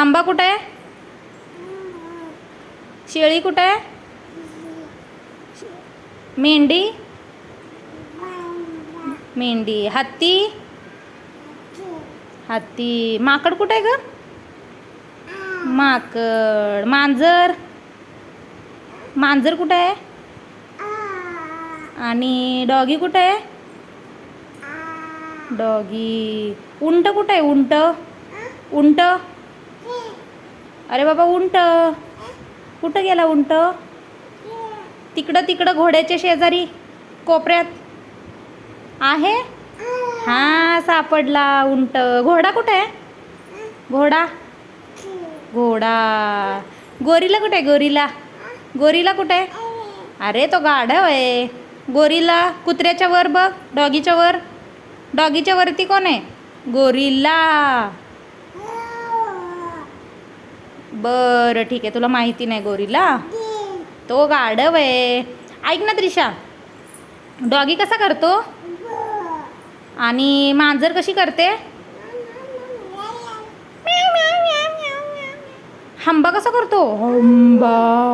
आंबा कुठे? आहे शेळी कुठे? आहे मेंढी? मेंढी. हत्ती? हत्ती. माकड कुठे आहे ग? माकड. मांजर? मांजर कुठे? आहे आणि डॉगी कुठे? आहे डॉगी. उंट कुठे? आहे उंट. उंट? अरे बाबा उंट. कुठं गेला उंट? तिकडं तिकडं घोड्याच्या शेजारी कोपऱ्यात. आहे? हा सापडला उंट. घोडा कुठे आहे? घोडा? घोडा. गोरीला कुठे आहे? गोरीला. गोरीला कुठे आहे? अरे तो गाढव आहे. गोरीला कुत्र्याच्या वर बघ डॉगीच्या वर. डॉगीच्या वरती कोण आहे? गोरीला. बरं ठीक आहे. तुला माहिती नाही गोरीला? तो गाढव आहे. ऐक ना त्रिशा. डॉगी कसा करतो? आणि मांजर कशी करते? हंबा कसा करतो? हंबा.